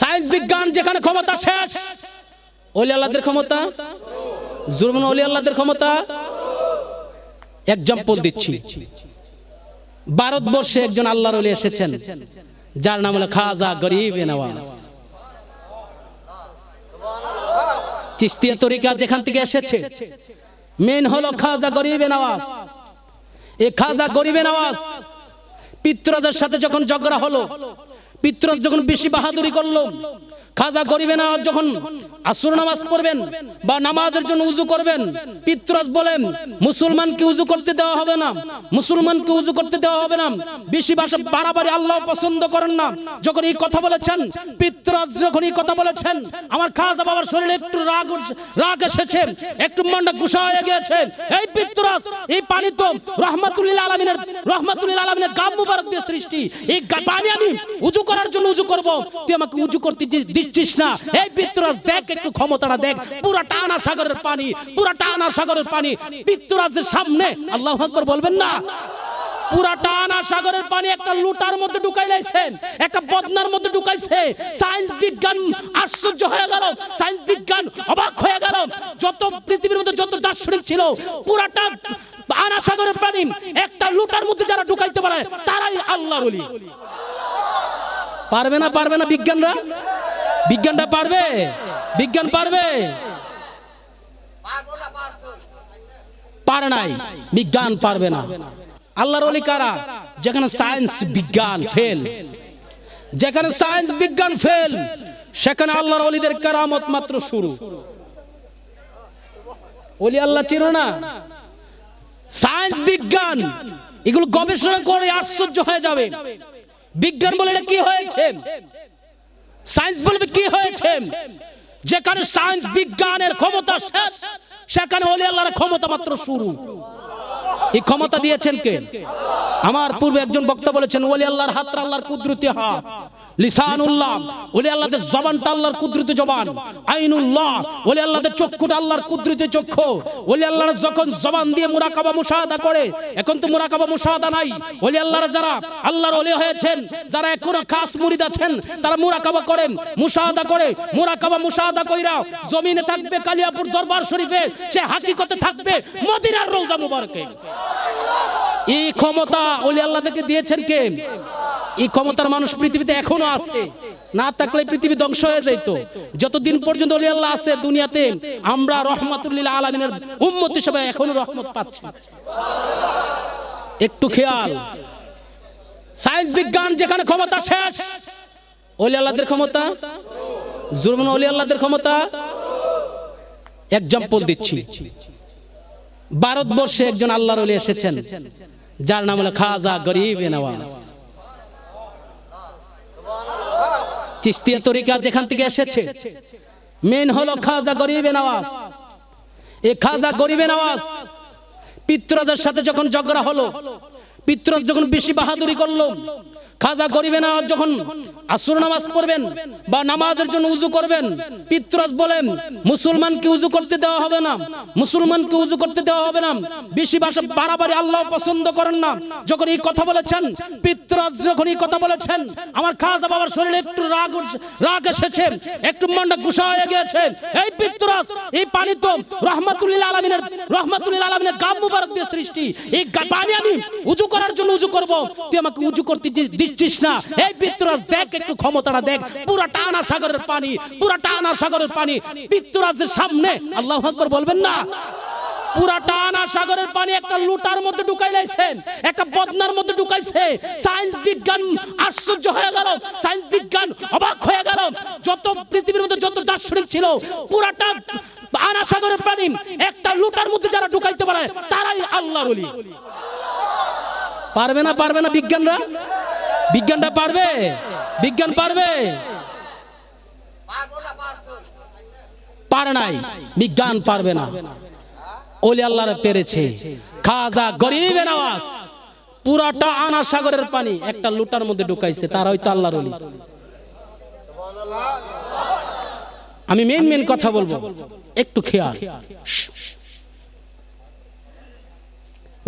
Science বিজ্ঞান যেখানে ক্ষমতা শেষ। অলি আল্লাহদের ক্ষমতা? জুরমান অলি আল্লাহদের ক্ষমতা? এক্সাম্পল দিচ্ছি। ভারতবর্ষে একজন আল্লাহর অলি এসেছেন, যার নাম হলো খাজা গরিব নওয়াজ। চিস্তিয়া তরিকা যেখান থেকে এসেছে মেন হলো খাজা গরিবে নওয়াজ। এই খাজা গরিবে নওয়াজ পিত্রাজের সাথে যখন ঝগড়া হলো পিত্রাজ যখন বেশি বাহাদুরি করল খাজা করিবে না, যখন আসর নামাজ পড়বেন বা নামাজের জন্য উজু করবেন, পিত্রাজ বলেন, মুসলমানকে উজু করতে দেওয়া হবে না, মুসলমানকে উজু করতে দেওয়া হবে না। বেশি ভাষা বাড়াবাড়ি আল্লাহ পছন্দ করেন না। যখন এই কথা বলেছেন, পিত্রাজ যখন এই কথা বলেছেন, আমার খাজা বাবার শরীরে একটু রাগ রাগ এসেছে, একটু মনটা গুসা হয়ে গিয়েছে। এই পিত্রাজ, এই পানি তো রহমাতুল্লিল আলমিনের রহমাতুল্লিল আলমিনের গাম মুবারক দিয়ে সৃষ্টি। এই পানি আমি উজু করার জন্য উজু করব। তুই আমাকে উজু করতে দি- দিচ্ছিস না এই পিত্রাজ দেখ একটু ক্ষমতাটা দেখ। পুরা টানা সাগরের পানি পুরা টানা সাগরের পানি। পিত্রাজের সামনে আল্লাহ আকবর বলবেন না। পুরা টানা সাগরের পানি একটা লুটার মধ্যে ঢুকাই লাইছেন একটা বদনার মধ্যে ঢুকাইছে। সায়েন্স বিজ্ঞান আশ্চর্য হয়ে গেল সায়েন্স বিজ্ঞান অবাক হয়ে গেল। যত পৃথিবীর মধ্যে যত দার্শনিক ছিল পুরাটা আনা সাগরের পানি একটা লুটার মধ্যে যারা ঢুকাইতে পারে তারাই আল্লাহর ওলি। পারবে না পারবে না বিজ্ঞানরা? বিজ্ঞানটা পারবে? বিজ্ঞান পারবে? পারে নাই। বিজ্ঞান পারবে না। আল্লাহর অলি কারা? যেখানে সায়েন্স বিজ্ঞান ফেল যেখানে সায়েন্স বিজ্ঞান ফেল সেখানে আল্লাহর অলিদের কারামত মাত্র শুরু। অলি আল্লাহ চিনো না? সায়েন্স বিজ্ঞান, এগুলো গবেষণা করে আশ্চর্য হয়ে যাবে। বিজ্ঞান বলে এটা কি হয়েছে? সায়েন্স বলবে কি হয়েছে? যেখানে সায়েন্স বিজ্ঞানের ক্ষমতা শেষ, সেখানে অলি আল্লাহর ক্ষমতা মাত্র শুরু। এই ক্ষমতা দিয়েছেন কে? আমার পূর্বে একজন বক্তা বলেছেন ওলি আল্লাহর হাত আল্লাহর কুদরতি হাত। আল্লাহর জবান চক্ষু যখন দিয়ে মুরাকাবা মুশাহাদা করে, এখন তো মুরাকাবা মুশাহাদা নাই আল্লাহর যারা আল্লাহর হয়েছেন, যারা খাস তারা মুরাকাবা করেন, মুশাহাদা করে কইরা জমিনে থাকবে কালিয়াপুর দরবার শরীফে, সে হাকিকতে থাকবে মদিনার রওজা মুবারকে। এই ক্ষমতা ওলি আল্লাহ দিয়েছেন কে? এই ক্ষমতার মানুষ পৃথিবীতে এখনও আছে। না থাকলে পৃথিবী ধ্বংস হয়ে যেত যতদিন পর্যন্ত ওলি আল্লাহ আছে দুনিয়াতে, আমরা রহমাতুল্লিল আলমিনের উম্মত হিসেবে এখনও রহমত পাচ্ছি। একটু খেয়াল। সায়েন্স বিজ্ঞান যেখানে ক্ষমতা শেষ, অলি আল্লাহদের ক্ষমতা? জুরমান অলি আল্লাহদের ক্ষমতা? এক্সাম্পল দিচ্ছি। ভারতবর্ষে একজন আল্লাহর অলি এসেছেন, যার নাম হলো খাজা গরিব নওয়াজ চিস্তিয়া তরিকা যেখান থেকে এসেছে। মেন হলো খাজা গরিবে নওয়াজ এ খাজা গরিবে নওয়াজ পিতৃদের সাথে যখন ঝগড়া হলো পিতৃ যখন বেশি বাহাদুরি করল খাজা গরিবে না, যখন আসর নামাজ পড়বেন বা নামাজের জন্য উজু করবেন, পিত্রাজ বলেন, মুসলমানকে উজু করতে দেওয়া হবে না, মুসলমানকে উজু করতে দেওয়া হবে না। বেশি ভাষা বাড়াবাড়ি আল্লাহ পছন্দ করেন না। যখন এই কথা বলেছেন, পিত্রাজ যখন এই কথা বলেছেন, আমার খাজা বাবার শরীরে একটু রাগ রাগ এসেছে, একটু মনটা গুসা হয়ে গেছে এই পিত্রাজ, এই পানি তো রহমাতুল্লিল আলমিনের রহমাতুল্লিল আলমিনের গাম মুবারক দিয়ে সৃষ্টি। এই পানি আমি উজু করার জন্য উজু করব। তুই আমাকে উজু করতে দিচ্ছিস না এই দেখ একটু ক্ষমতাটা দেখ। পুরা টানা সাগরের পানি পুরা টানা সাগরের পানি। সামনে আল্লাহ আকবর বলবেন না। পুরা টানা সাগরের পানি একটা লুটার মধ্যে ঢুকাই লাইছেন একটা বদনার মধ্যে ঢুকাইছে সায়েন্স বিজ্ঞান আশ্চর্য হয়ে গেল সায়েন্স বিজ্ঞান অবাক হয়ে গেল। যত পৃথিবীর মধ্যে যত দার্শনিক ছিল পুরাটা আনা সাগরের পানি একটা লুটার মধ্যে যারা ঢুকাইতে পারে তারাই আল্লাহর পারবে না পারবে না বিজ্ঞানরা? বিজ্ঞানটা পারবে? বিজ্ঞান পারবে? পারে নাই। বিজ্ঞান পারবে না। ওলি আল্লাহরে পেরেছে। খাজা গরিবে পুরাটা আনা সাগরের পানি একটা লুটার মধ্যে ঢুকাইছে, তার হয়তো আল্লাহর আমি মেন মেন কথা বলব। একটু খেয়াল।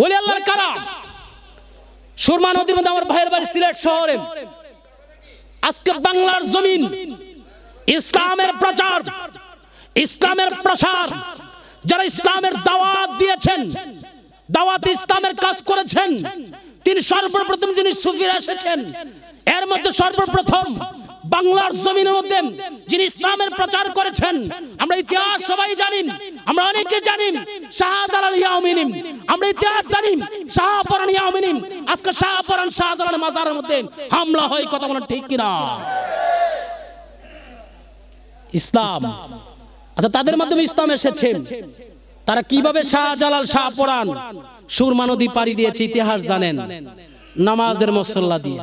ওলি আল্লাহর কারা সুরমা নদীর মধ্যে আমার ভাইয়ের বাড়ি সিলেট শহরে। আজকে বাংলার জমিন, ইসলামের প্রচার, ইসলামের প্রসার। যারা ইসলামের দাওয়াত দিয়েছেন, দাওয়াত ইসলামের কাজ করেছেন, তিনি সর্বপ্রথম যিনি সুফিরা এসেছেন, এর মধ্যে সর্বপ্রথম বাংলার জমিনের মধ্যে যিনি ইসলামের প্রচার করেছেন, আমরা ইতিহাস সবাই জানি, আমরা অনেকে জানি, শাহজালাল ইয়ামিনিম আমরা ইতিহাস জানি, শাহপরান ইয়ামিনিম আজকে শাহপরান শাহজালাল মাজারের মধ্যে হামলা হয়, কথা বলেন ঠিক কিনা? ইসলাম। আচ্ছা তাদের মাধ্যমে ইসলাম এসেছে। তারা কীভাবে শাহজালাল, শাহপরান সুরমা নদী পাড়ি দিয়েছে, ইতিহাস জানেন। নামাজের মসল্লা দিয়ে।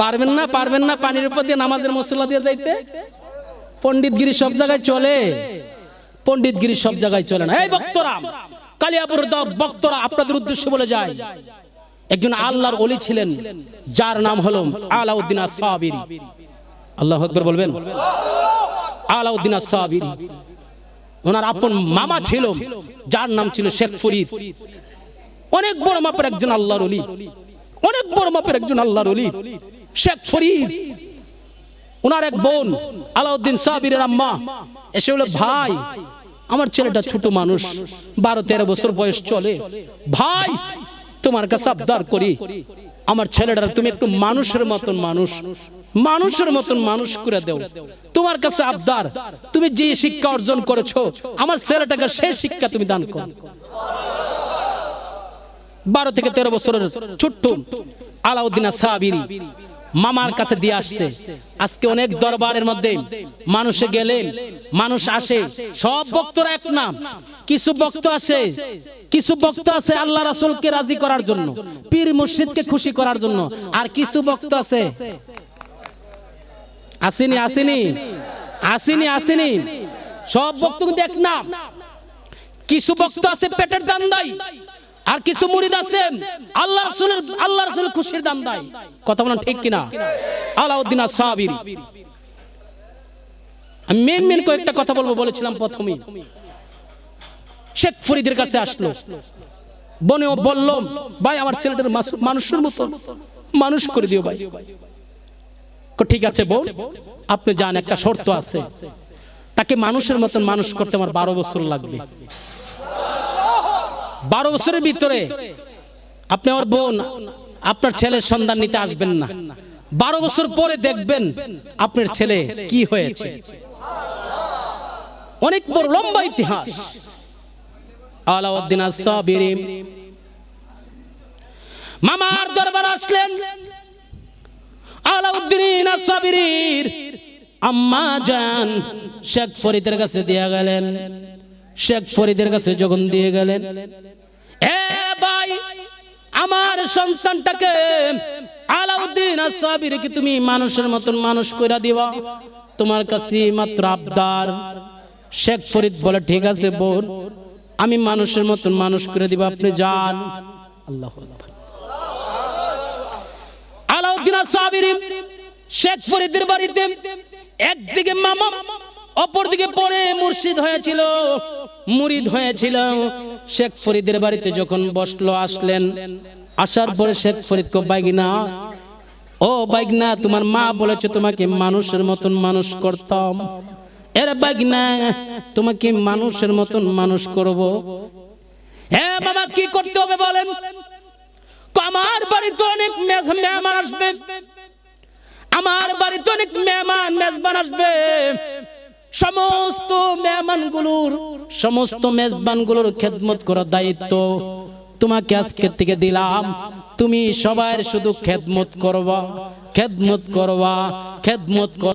পারবেন না পারবেন না পানির উপর দিয়ে নামাজের মসল্লা দিয়ে যাইতে? পণ্ডিতগিরি সব জায়গায় চলে। পণ্ডিতগিরি সব জায়গায় চলে না। এই বক্তরা কালিয়াপুর বক্তরা আপনাদের উদ্দেশ্য বলে যায়। একজন আল্লাহর অলি ছিলেন, যার নাম হলো আলাউদ্দিন আল্লাহ আকবর বলবেন? আলাউদ্দিন ওনার আপন মামা ছিল, যার নাম ছিল শেখ ফরিদ। অনেক বড় মাপের একজন আল্লাহর অলি অনেক বড় মাপের একজন আল্লাহর অলি শেখ ফরিদ। ওনার এক বোন আলাউদ্দিন সাবিরের আম্মা। এসে হলো ভাই আমার ছেলেটা ছোট মানুষ বারো তেরো বছর বয়স চলে। ভাই তোমার কাছে আবদার করি। আমার ছেলেটা তুমি একটু মানুষের মতন মানুষ। মানুষের মতন মানুষ করে দেও। তোমার কাছে আবদার। তুমি যে শিক্ষা অর্জন করেছ আমার ছেলেটাকে সেই শিক্ষা তুমি দান করো। বারো থেকে তেরো বছরের ছোট্ট আলাউদ্দিন সাহাবিরি মামার কাছে দিয়ে আসছে। আজকে অনেক দরবারের মধ্যে মানুষে গেলে, মানুষ আসে, সব বক্তরা এক নাম। কিছু বক্ত আসে, কিছু বক্ত আছে আল্লাহ রাসূলকে রাজি করার জন্য, পীর মুর্শিদকে খুশি করার জন্য। আর কিছু বক্ত আছে। আসেনি আসেনি আসেনি আসেনি। সব বক্ত কিন্তু এক নাম। কিছু বক্ত আছে পেটের দান দেয় আর কিছু মুরিদ আছে আল্লাহ রাসূলের আল্লাহ রাসূলের খুশির দান দেয়। কথা বলেন ঠিক কিনা? আলাউদ্দিন সাহাবীর আমি মেন মেন কয়েকটা কথা বলব বলেছিলাম প্রথমেই। শেখ ফরিদের কাছে আসলো। বনেও বলল ভাই আমার ছেলেটার মানুষের মতো। মানুষ করে দিও ভাই। ঠিক আছে বউ। আপনি যান একটা শর্ত আছে। তাকে মানুষের মতন মানুষ করতে আমার বারো বছর লাগবে। বারো বছরের ভিতরে আপনি আমার বোন, আপনার ছেলের সন্ধান নিতে আসবেন না। বারো বছর পরে দেখবেন আপনার ছেলে কি হয়েছে। অনেক বড় লম্বা ইতিহাস। আলাউদ্দিন সাবিরি মামার দরবার আসলেন। আলাউদ্দিন সাবিরির আম্মা জান শেখ ফরিদের কাছে দিয়া গেলেন। শেখ ফরিদের কাছে যখন দিয়ে গেলেন, এ ভাই, আমার সন্তানটাকে আলাউদ্দিন সাবির কি তুমি মানুষের মতন মানুষ কইরা দিবা? তোমার কাছে মাত্র আবদার। শেখ ফরিদ বলে, ঠিক আছে বোন, আমি মানুষের মতন মানুষ করে দিব, আপনি যান। আল্লাহ আলাউদ্দিন সাবিরি শেখ ফরিদের বাড়িতে একদিকে মামা, অপরদিকে পরে মুর্শিদ হয়েছিল। মুরিদ হয়েছিল শেখ ফরিদের বাড়িতে যখন বসল, আসলেন। আসার পরে শেখ ফরিদ কো, বাইগিনা, ও বাইগনা, তোমার মা বলেছে তোমাকে মানুষের মতন মানুষ করতাম। এর বাইগনা, তোমাকে মানুষের মতন মানুষ করব। হ্যাঁ বাবা, কি করতে হবে বলেন? আমার বাড়িতে অনেক মেহমান আসবে। আমার বাড়িতে অনেক মেহমান, মেজবান আসবে। সমস্ত মেহমানগুলোর সমস্ত মেজবানগুলোর খেদমত করার দায়িত্ব তোমাকে আজকে থেকে দিলাম। তুমি সবাই শুধু খেদমত করবা খেদমত করবা, খেদমত কর